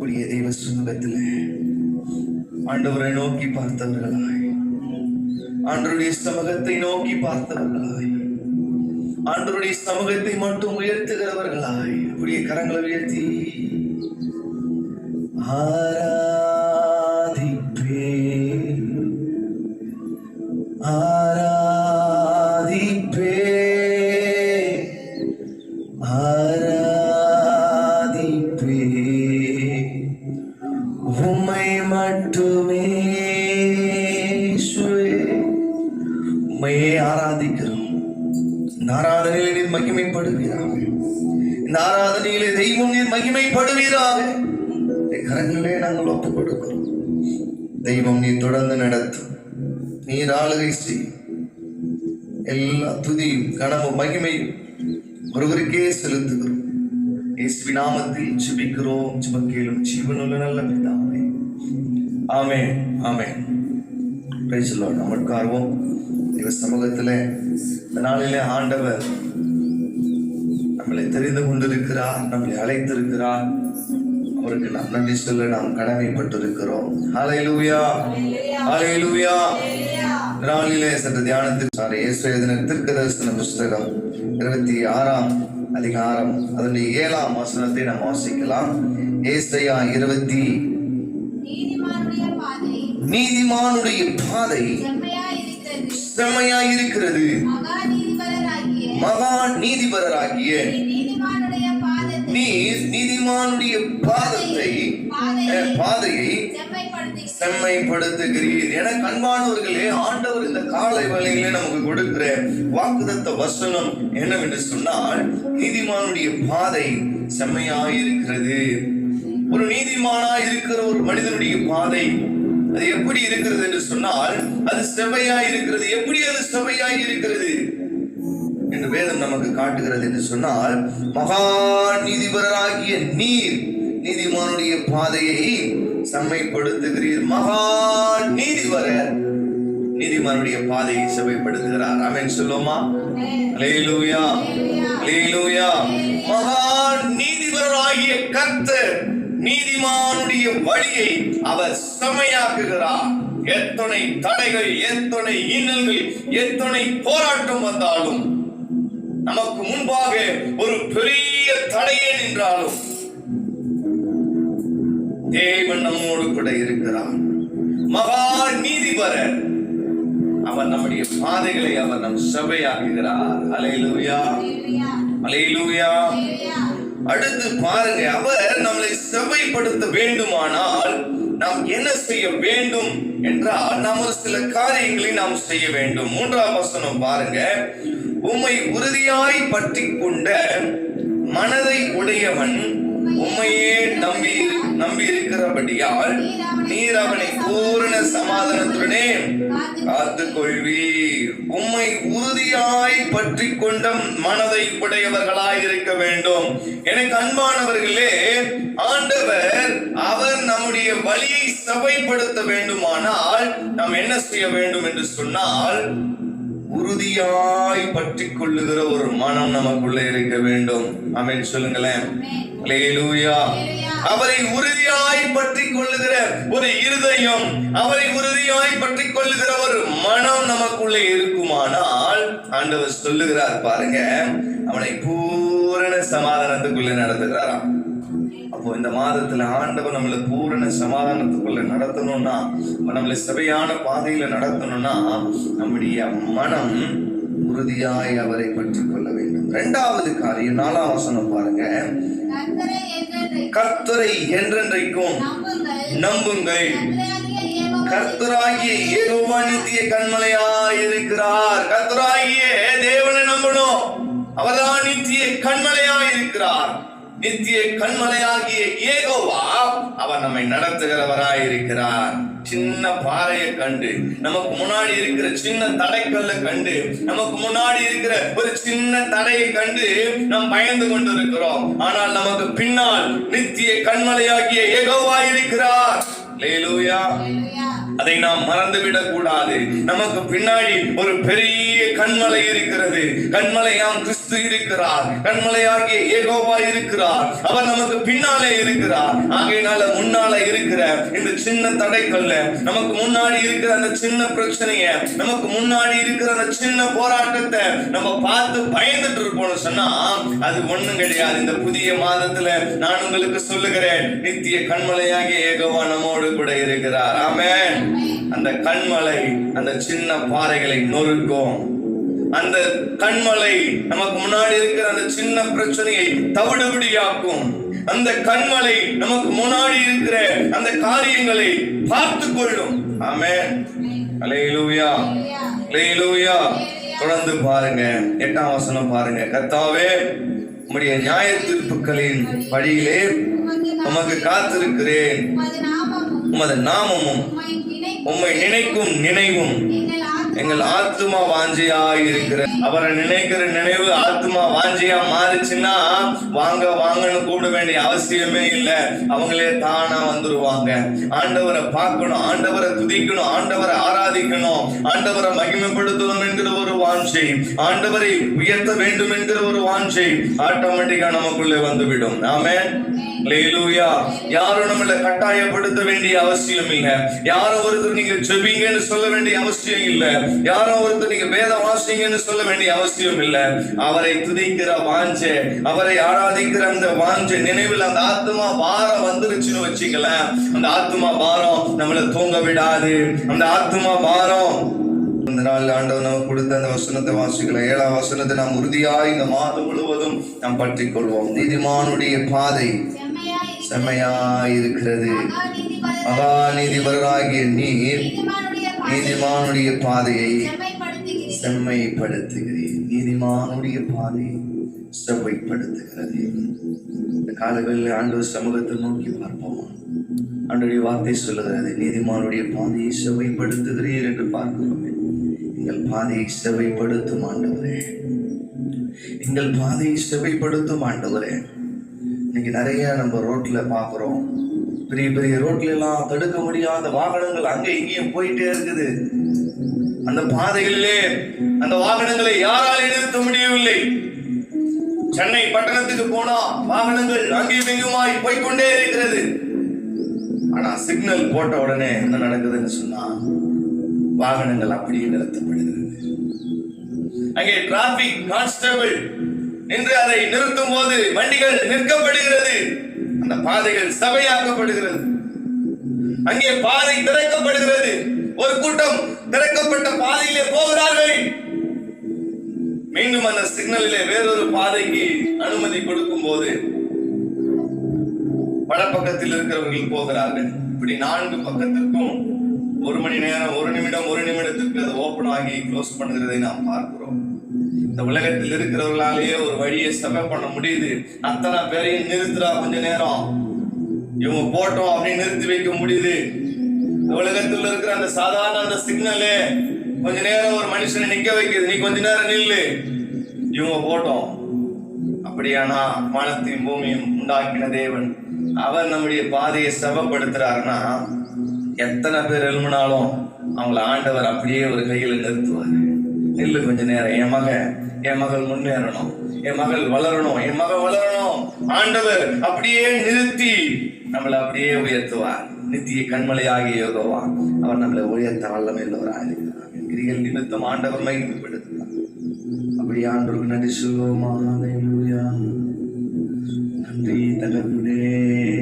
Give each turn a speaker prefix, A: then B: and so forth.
A: உடைய தெய்வ சுங்கத்தில் ஆண்டவரை நோக்கி பார்த்தவர்களாய். ஆண்டருடைய சமூகத்தை நோக்கி பார்த்தவர்களாய். ஆண்டருடைய சமூகத்தை மட்டும் உயர்த்துகிறவர்களாய். அப்படியே கரங்களை உயர்த்தி. ஆரா மட்டுமே இயேசுவே. ஆராதிக்கிறோம். இந்த ஆராதனையிலே நீர் மகிமைப்படுவீராக. இந்த ஆராதனையிலே தெய்வம் நீர் மகிமைப்படுவீராக. கரங்களே நாங்கள் ஒப்புக் கொடுக்கிறோம் தெய்வம் நீ தொடர்ந்து நடத்தும். நீர் ஆளுகை செய்யும். எல்லா துதியும் கனமும் மகிமையும் ஒருவருக்கே செலுத்துகிறோம். நாமத்தில் ஜெபிக்கிறோம். ஜெபக்கேலும் ஜீவனுள்ள நல்ல பிதாவே. ஆமே ஆமே பிரைஸ் லார்ட் நம்ம இவ சமூகத்தில் இந்த நாளிலே ஆண்டவர் நம்மளை தெரிந்து கொண்டிருக்கிறார் நம்மளை அழைத்திருக்கிறார். அவருக்கு நாம் நன்றி சொல்ல நாம் கடமைப்பட்டிருக்கிறோம். ஹalleluya ஹalleluya இந்த நாளிலே சென்ற தியானத்தில் சாரி இயேசு திருக்கு தரிசன புஸ்தகம் இருபத்தி ஆறாம் அதிகாரம் அதனுடைய ஏழாம் வசனத்தை நாம் வாசிக்கலாம். ஏசையா இருபத்தி
B: நீதிமானுடைய பாதை செம்மையாயிருக்கிறது.
A: செம்மையாயிருக்கிறது
B: மகா நீதிபரராகிய
A: நீர் நீதிமானுடைய பாதத்தை பாதையை செம்மைப்படுத்துகிறீர். என கண்பானவர்களே ஆண்டவர் இந்த காலை வேளையிலே நமக்கு கொடுக்கிற வாக்குதத்த வசனம் என்னவென்று சொன்னால் நீதிமானுடைய பாதை செம்மையாயிருக்கிறது. ஒரு நீதிமானா இருக்கிற ஒரு மனிதனுடைய பாதை அது எப்படி இருக்கிறது என்று சொன்னால் அது செவையாய் இருக்கிறது. எப்படி அது செவையாய் இருக்கிறது? என்று வேதம் நமக்கு காட்டுகிறது என்று சொன்னால் மகா நீதிபரராகிய நீர் நீதிமானுடைய பாதையை செம்மைப்படுத்துகிறீர். மகா நீதிபரர் நீதிமானுடைய பாதையை செம்மைப்படுத்துகிறார். அவன் சொல்லுமா லேலூயா லேலூயா மகா நீதிபரராகிய கர்த்தர் நீதிமானுடைய வழியை அவர் செம்மையாக்குகிறார். எத்தனை தடைகள் எத்தனை இன்னல்கள் எத்தனை போராட்டம் வந்தாலும் நமக்கு முன்பாக ஒரு பெரிய தடையே நின்றாலும் தேவன் நம்மோடு கூட இருக்கிறார். மகா நீதிபரர். அவர் நம்முடைய பாதைகளை அவர் நம் சபையாக்குகிறார் அலையிலூயா அலையிலூயா அடுத்து பாருங்க அவர் நம்மளை செவைப்படுத்த வேண்டுமானால் நாம் என்ன செய்ய வேண்டும் என்றால் நாம் ஒரு சில காரியங்களை நாம் செய்ய வேண்டும். மூன்றாம் வசனம் பாருங்க உம்மை உறுதியாய் பற்றி கொண்ட மனதை உடையவன் உம்மையே நம்பி நம்பி இருக்கிறபடியால் நீர் அவனை பூரண சமாதானத்துடனே காத்து கொள்வீர் உம்மை உறுதியாய் பற்றி கொண்ட மனதை உடையவர்களாய் இருக்க வேண்டும். எனக்கு அன்பானவர்களே ஆண்டவர் அவர் நம்முடைய வழியை சபைப்படுத்த வேண்டுமானால் நாம் என்ன செய்ய வேண்டும் என்று சொன்னால் உறுதியாய் பற்றி கொள்ளுகிற ஒரு மனம் நமக்குள்ள இருக்க வேண்டும். அமேன் சொல்லுங்களேன். அவரை உறுதியாய் பற்றி கொள்ளுகிற ஒரு இருதயம் அவரை உறுதியாய் பற்றி கொள்ளுகிற ஒரு மனம் நமக்குள்ளே இருக்குமானால் ஆண்டவர் சொல்லுகிறார் பாருங்க அவனை பூரண சமாதானத்துக்குள்ளே நடத்துகிறாராம். அப்போ இந்த மாதத்துல ஆண்டவர் நம்மளை பூரண சமாதானத்துக்குள்ள நடத்தணும்னா நம்மளை சபையான பாதையில நடத்தணும்னா நம்முடைய மனம் உறுதியாய் அவரை பற்றி கொள்ள வேண்டும். இரண்டாவது காரியம் நாலாம் வசனம் பாருங்க.
B: கர்த்தரை என்றென்றைக்கும் நம்புங்கள். கர்த்தராகிய
A: ஏகோவா நித்திய கண்மலையாய் இருக்கிறார் கர்த்தராகிய தேவனை நம்பணும். அவர்தான் நித்திய கண்மலையாய் இருக்கிறார் நித்திய கண்மலையாகிய ஏகோவா அவர் நம்மை நடத்துகிறவராய் இருக்கிறார் சின்ன பாறையை கண்டு நமக்கு முன்னாடி இருக்கிற சின்ன தடைக்கல்ல கண்டு நமக்கு முன்னாடி இருக்கிற ஒரு சின்ன தடையை கண்டு நாம் பயந்து கொண்டிருக்கிறோம். ஆனால் நமக்கு பின்னால் நித்திய கண்மலையாகிய ஏகோவா இருக்கிறார். அதை நாம் மறந்துவிடக் கூடாது நமக்கு பின்னாடி ஒரு பெரிய கண்மலை இருக்கிறது. கண்மலையாம் கிறிஸ்து இருக்கிறார். கண்மலையாகிய ஏகோவா இருக்கிறார். அவர் நமக்கு பின்னாலே இருக்கிறார். ஆகையினால முன்னால இருக்கிற இந்த சின்ன தடைக்கல்ல நமக்கு முன்னாடி இருக்கிற அந்த சின்ன பிரச்சனைய நமக்கு முன்னாடி இருக்கிற அந்த சின்ன போராட்டத்தை நம்ம பார்த்து பயந்துட்டு இருப்போம் சொன்னா அது ஒண்ணும் கிடையாது. இந்த புதிய மாதத்துல நான் உங்களுக்கு சொல்லுகிறேன் நித்திய கண்மலையாகிய ஏகோவா நம்மோடு கூட இருக்கிறார். ஆமென். அந்த கண்மலை அந்த சின்ன பாறைகளை நொறுக்கும். அந்த கண்மலை நமக்கு முன்னாடி இருக்கிற அந்த சின்ன பிரச்சனையை தவிடுபடியாக்கும். அந்த கண்மலை நமக்கு முன்னாடி இருக்கிற அந்த காரியங்களை பார்த்து கொள்ளும். ஆமென். அலையிலூயா அலையிலூயா தொடர்ந்து பாருங்க. எட்டாம் வசனம் பாருங்க. கத்தாவே உம்முடைய நியாய தீர்ப்புகளின் வழியிலே உமக்கு காத்திருக்கிறேன்.
B: உமது நாமமும் உம்மை நினைக்கும்
A: நினைவும்
B: எங்கள் ஆத்மா
A: வாஞ்சியா இருக்கிற அவரை நினைக்கிற நினைவு ஆத்மா வாஞ்சியா மாறுச்சுன்னா வாங்க வாங்கன்னு கூப்பிட வேண்டிய அவசியமே இல்லை. அவங்களே தானா வந்துருவாங்க. ஆண்டவரை பார்க்கணும் ஆண்டவரை துதிக்கணும் ஆண்டவரை ஆராதிக்கணும் ஆண்டவரை மகிமைப்படுத்தணும் என்கிற ஒரு வாஞ்சை ஆண்டவரை உயர்த்த வேண்டும் என்கிற ஒரு வாஞ்சை ஆட்டோமேட்டிக்கா நமக்குள்ளே வந்துவிடும். ஆமே யாரும் நம்மள கட்டாயப்படுத்த வேண்டிய அவசியம் இல்ல. யாரும் ஒருத்தர் நீங்க ஜெபிங்கன்னு சொல்ல வேண்டிய அவசியம் இல்ல. யாரும் ஒருத்தர் நீங்க வேத வாசிங்கன்னு சொல்ல வேண்டிய அவசியம் இல்ல. அவரை துதிக்கிற வாஞ்ச அவரை ஆராதிக்கிற அந்த வாஞ்ச நினைவில் அந்த ஆத்மா பாரம் வந்துருச்சுன்னு வச்சுக்கலேன் அந்த ஆத்மா பாரம் நம்மள தூங்க விடாது. அந்த ஆத்மா பாரம். இந்த நாள் ஆண்டவர் நமக்கு கொடுத்த அந்த வசனத்தை வாசிக்கலாம் ஏழாம் வசனத்தை நாம் உறுதியாய் இந்த மாதம் முழுவதும் நாம் பற்றி கொள்வோம் நீதிமானுடைய பாதை.
B: செம்மையாயிருக்கிறது.
A: செம்மையாய் இருக்கிறது நீர்
B: நீதிமானுடைய
A: பாதையை
B: செம்மைப்படுத்துகிறீர்.
A: நீதிமானுடைய பாதையை செவ்வைப்படுத்துகிறது இந்த காலங்களில் ஆண்டவர் சமூகத்தை நோக்கி பார்ப்போமா? ஆண்டுடைய வார்த்தை சொல்லுகிறது நீதிமானுடைய பாதையை செவ்வைப்படுத்துகிறீர் என்று பார்க்கிறோமே. எங்கள் பாதையை செவ்வைப்படுத்தும் ஆண்டவரே. எங்கள் பாதையை செவ்வைப்படுத்தும் ஆண்டவரே. இன்னைக்கு நிறைய நம்ம ரோட்ல பார்க்குறோம் பெரிய பெரிய ரோட்ல எல்லாம் தடுக்க முடியாத வாகனங்கள் அங்கே இங்கேயும் போயிட்டே இருக்குது. அந்த பாதைகளிலே அந்த வாகனங்களை யாரால் நிறுத்த முடியவில்லை? சென்னை பட்டணத்துக்கு போனா வாகனங்கள் அங்கேயும் இங்குமாய் போய்க்கொண்டே இருக்கிறது. ஆனா சிக்னல் போட்ட உடனே என்ன நடக்குதுன்னு சொன்னா வாகனங்கள் அப்படியே நிறுத்தப்படுகிறது. அங்கே டிராபிக் கான்ஸ்டபிள் என்று அதை நிறுத்தும் போது வண்டிகள் நிற்கப்படுகிறது. அந்த பாதைகள் சபையாக்கப்படுகிறது. அங்கே பாதை திறக்கப்படுகிறது. ஒரு கூட்டம் திறக்கப்பட்ட பாதையிலே போகிறார்கள். மீண்டும் அந்த சிக்னலிலே வேறொரு பாதைக்கு அனுமதி கொடுக்கும் போது வடப்பக்கத்தில் இருக்கிறவர்கள் போகிறார்கள். இப்படி நான்கு பக்கத்திற்கும் ஒரு மணி நேரம் ஒரு நிமிடம் ஒரு நிமிடத்திற்கு அது ஓபன் ஆகி க்ளோஸ் பண்ணுகிறதை நாம் பார்க்கிறோம். இந்த உலகத்தில் இருக்கிறவர்களாலேயே ஒரு வழியை செவ பண்ண முடியுது. அத்தனை பேரையும் நிறுத்துறா கொஞ்ச நேரம். இவங்க போட்டோம் அப்படின்னு நிறுத்தி வைக்க முடியுது. இந்த உலகத்தில் இருக்கிற அந்த சாதாரண அந்த சிக்னலே கொஞ்ச நேரம் ஒரு மனுஷனை நிக்க வைக்குது. நீ கொஞ்ச நேரம் நில்லு. இவங்க போட்டோம். அப்படியானா வானத்தையும் பூமியும் உண்டாக்கின தேவன் அவர் நம்முடைய பாதையை செவப்படுத்துறாருன்னா எத்தனை பேர் எழுமினாலும் அவங்கள ஆண்டவர் அப்படியே ஒரு கையில நிறுத்துவார். நில்லு கொஞ்ச நேரம். என் மகன் என் மகள் முன்னேறணும். என் மகள் வளரணும். என் மகள் வளரணும். ஆண்டவர் அப்படியே நிறுத்தி நம்மளை அப்படியே உயர்த்துவார். நித்திய கண்மலையாகிய யோகவா அவர் நம்மளை உயர்த்த வல்லமை உள்ளவராக இருக்கிறார். கிரிகள் நிமித்தம் ஆண்டவர் மகிமைப்படுத்துவார். அப்படி ஆண்டவருக்கு நன்றி சொல்லுவோமா? நன்றி தகப்பனே.